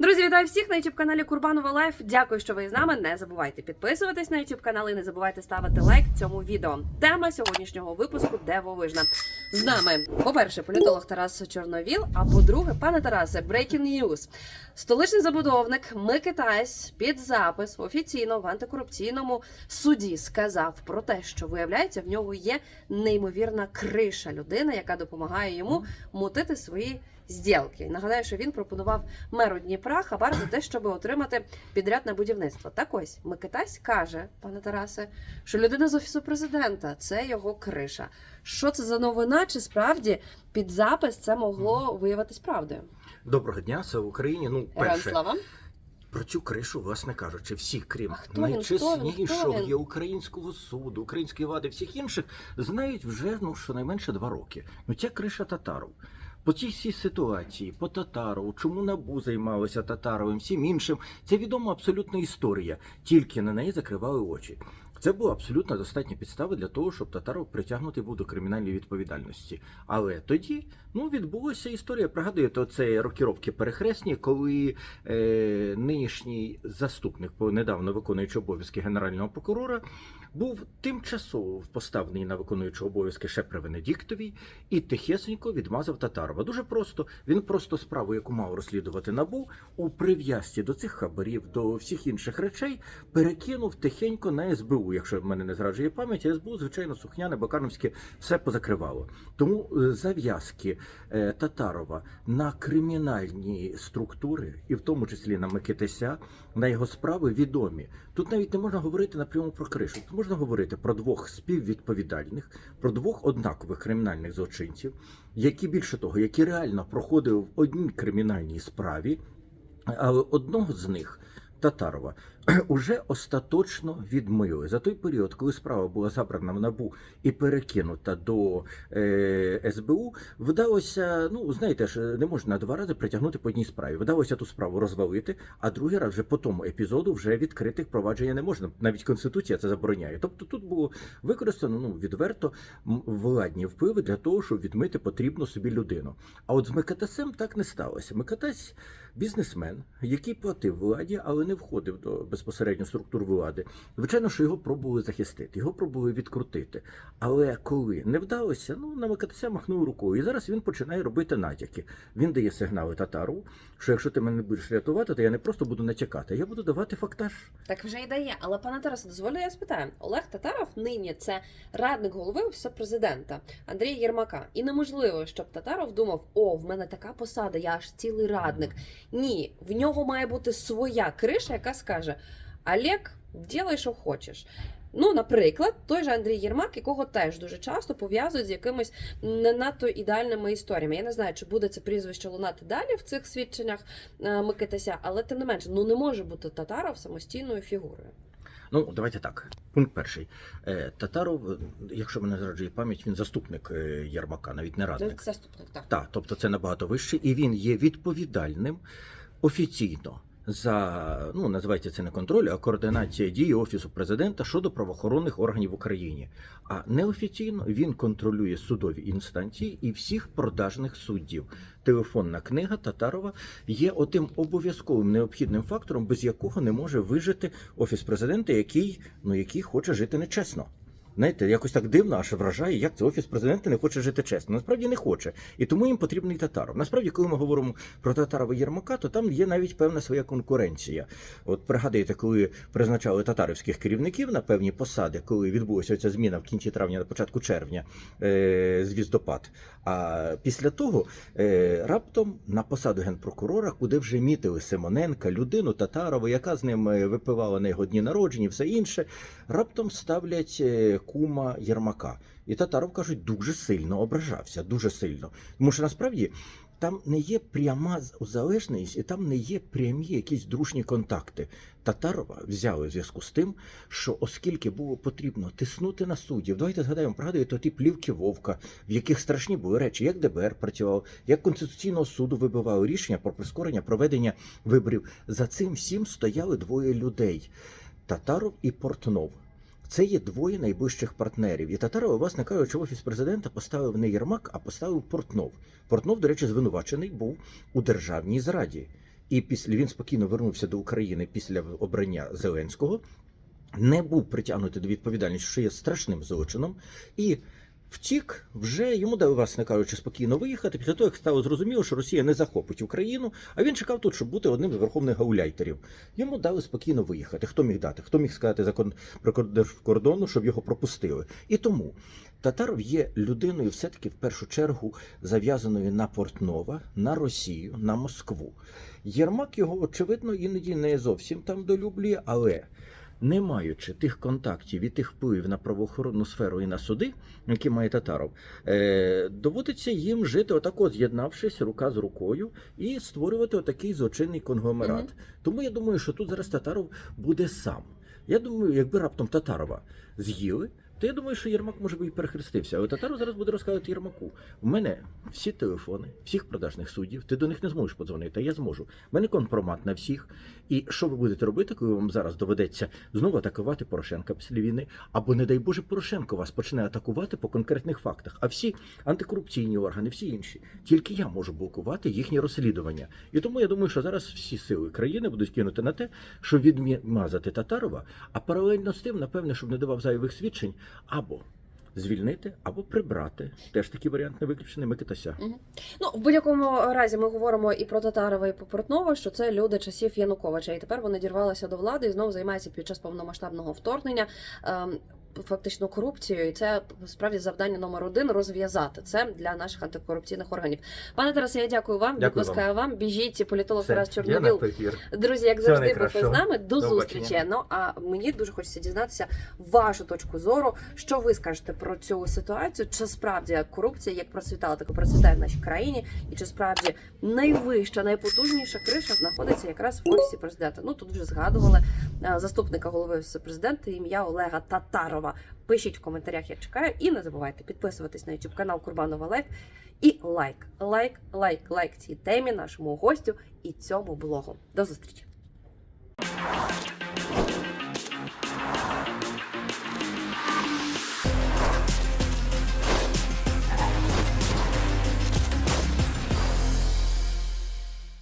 Друзі, вітаю всіх на youtube каналі Курбанова Лайф. Дякую, що ви з нами. Не забувайте підписуватись на youtube канал і не забувайте ставити лайк цьому відео. Тема сьогоднішнього випуску дивовижна. З нами, по-перше, політолог Тарас Чорновіл. А по-друге, пане Тарасе, breaking news. Столичний забудовник Микитась під запис офіційно в антикорупційному суді сказав про те, що виявляється, в нього є неймовірна криша людина, яка допомагає йому мутити свої зділки. Нагадаю, що він пропонував меру Дніпра хабар за те, щоб отримати підряд на будівництво. Так ось Микитась каже, пане Тарасе, що людина з офісу президента це його криша. Що це за новина? Чи справді під запис це могло виявитись правдою? Доброго дня, це в Україні. Ну, перше, слава. про цю кришу, власне кажучи, всі, крім найчеснішого є українського суду, української влади, всіх інших, знають вже ну щонайменше два роки. Ну ця криша татаров. По цій всій ситуації, по Татарову, чому набу займалося Татаровим, всім іншим, це відома абсолютна історія. Тільки на неї закривали очі. Це була абсолютно достатня підстава для того, щоб Татаров притягнутий був до кримінальної відповідальності. Але тоді ну відбулася історія. Пригадуєте, оце рокіровки перехресні, коли е, нинішній заступник недавно виконуючий обов'язки генерального прокурора був тимчасово поставлений на виконуючого обов'язки ще при Венедіктовій і тихесенько відмазав Татарова. Дуже просто він просто справу, яку мав розслідувати набу, у прив'язці до цих хабарів, до всіх інших речей, перекинув тихенько на СБУ. Якщо в мене не зраджує пам'ять, СБУ, звичайно, сухняне, Бакановське все позакривало. Тому е, зав'язки е, Татарова на кримінальні структури, і в тому числі на Микитися, на його справи відомі. Тут навіть не можна говорити напряму про кришу. Тут можна говорити про двох співвідповідальних, про двох однакових кримінальних злочинців, які більше того, які реально проходили в одній кримінальній справі, але одного з них. Татарова уже остаточно відмили за той період, коли справа була забрана в набу і перекинута до е, СБУ. Вдалося, ну знаєте ж, не можна два рази притягнути по одній справі. Вдалося ту справу розвалити, а другий раз вже по тому епізоду вже відкритих провадження не можна. Навіть конституція це забороняє. Тобто тут було використано ну відверто владні впливи для того, щоб відмити потрібну собі людину. А от з Микатасем так не сталося. Микатась бізнесмен, який платив владі, але не входив до безпосередньо структур влади. Звичайно, що його пробували захистити, його пробували відкрутити. Але коли не вдалося, ну на Микатася махнув рукою. І зараз він починає робити натяки. Він дає сигнали татару, що якщо ти мене не будеш рятувати, то я не просто буду натякати, я буду давати фактаж. Так вже і дає. Але пане Тарасе, дозволю, я спитаю. Олег Татаров нині це радник голови офісу президента Андрія Єрмака. І неможливо, щоб Татаров думав: о, в мене така посада, я аж цілий радник. Ні, в нього має бути своя криша, яка скаже: Олег, ділай, що хочеш. Ну, наприклад, той же Андрій Єрмак, якого теж дуже часто пов'язують з якимись не надто ідеальними історіями. Я не знаю, чи буде це прізвище лунати далі в цих свідченнях е, Микитася, але тим не менше, ну не може бути Татаров самостійною фігурою. Ну, давайте так. Пункт перший. Е, Татаров, е, якщо мене зраджує пам'ять, він заступник Єрмака, навіть не радник. Заступник, так. Так, тобто це набагато вище, і він є відповідальним офіційно за ну називається це не контроль, а координація дії офісу президента щодо правоохоронних органів в Україні. А неофіційно він контролює судові інстанції і всіх продажних суддів. Телефонна книга Татарова є отим обов'язковим необхідним фактором, без якого не може вижити офіс президента, який ну який хоче жити нечесно. Знаєте, якось так дивно, аж вражає, як це офіс президента не хоче жити чесно. Насправді не хоче. І тому їм потрібний татаров. Насправді, коли ми говоримо про Татарова Єрмака, то там є навіть певна своя конкуренція. От пригадуєте, коли призначали татарівських керівників на певні посади, коли відбулася ця зміна в кінці травня, на початку червня, е- звіздопад. А після того е- раптом на посаду генпрокурора, куди вже мітили Симоненка, людину Татарова, яка з ним е, випивала на його дні народження, все інше, раптом ставлять е, кума Єрмака. І Татаров кажуть, дуже сильно ображався, дуже сильно. Тому що насправді там не є пряма залежність, і там не є прямі якісь дружні контакти. Татарова взяли в зв'язку з тим, що оскільки було потрібно тиснути на суддів, давайте згадаємо, пригадуєте ті плівки Вовка, в яких страшні були речі, як ДБР працював, як Конституційного суду вибивали рішення про прискорення проведення виборів. За цим всім стояли двоє людей: Татаров і Портнов. Це є двоє найближчих партнерів. І Татарова, власне кажучи, офіс президента поставив не Єрмак, а поставив Портнов. Портнов, до речі, звинувачений був у державній зраді. і після він спокійно вернувся до України після обрання Зеленського, не був притягнутий до відповідальності, що є страшним злочином, і втік вже йому дали, власне кажучи, спокійно виїхати. Після того, як стало зрозуміло, що Росія не захопить Україну, а він чекав тут, щоб бути одним з верховних гауляйтерів. Йому дали спокійно виїхати. Хто міг дати? Хто міг сказати закон про кордону, щоб його пропустили? І тому Татаров є людиною, все-таки в першу чергу зав'язаною на Портнова, на Росію, на Москву. Єрмак його, очевидно, іноді не зовсім там долюблює, але не маючи тих контактів і тих впливів на правоохоронну сферу і на суди, які має Татаров, е, доводиться їм жити отако, з'єднавшись рука з рукою і створювати отакий злочинний конгломерат. Угу. Тому я думаю, що тут зараз Татаров буде сам. Я думаю, якби раптом Татарова з'їли, то я думаю, що Єрмак може би і перехрестився. Але Татаров зараз буде розказувати Єрмаку. У мене всі телефони, всіх продажних суддів, ти до них не зможеш подзвонити, а я зможу. У мене компромат на всіх. І що ви будете робити, коли вам зараз доведеться знову атакувати Порошенка після війни? Або, не дай Боже, Порошенко вас почне атакувати по конкретних фактах. А всі антикорупційні органи, всі інші, тільки я можу блокувати їхні розслідування. І тому я думаю, що зараз всі сили країни будуть кинути на те, щоб відмазати Татарова, а паралельно з тим, напевне, щоб не давав зайвих свідчень, або звільнити, або прибрати. Теж такий варіант не виключений Микитася. Ну, в будь-якому разі ми говоримо і про Татарова, і про Портнова, що це люди часів Януковича. І тепер вони дірвалися до влади і знову займаються під час повномасштабного вторгнення. Фактично корупцією, і це справді завдання номер один розв'язати це для наших антикорупційних органів. Пане Тарасе, я дякую вам. Дякую Відпускаю вам. Біжіть політолог Все, Тарас я Чорновіл. Друзі, як Всього завжди, був з нами. До, До зустрічі. Ну а мені дуже хочеться дізнатися вашу точку зору. Що ви скажете про цю ситуацію? Чи справді корупція як процвітала, так і процвітає в нашій країні, і чи справді найвища, найпотужніша криша знаходиться якраз в офісі президента? Ну тут вже згадували заступника голови президента ім'я Олега Татарова. Пишіть в коментарях, я чекаю, і не забувайте підписуватись на YouTube канал Курбанова Лайф. І лайк, лайк, лайк, лайк цій темі, нашому гостю і цьому блогу. До зустрічі!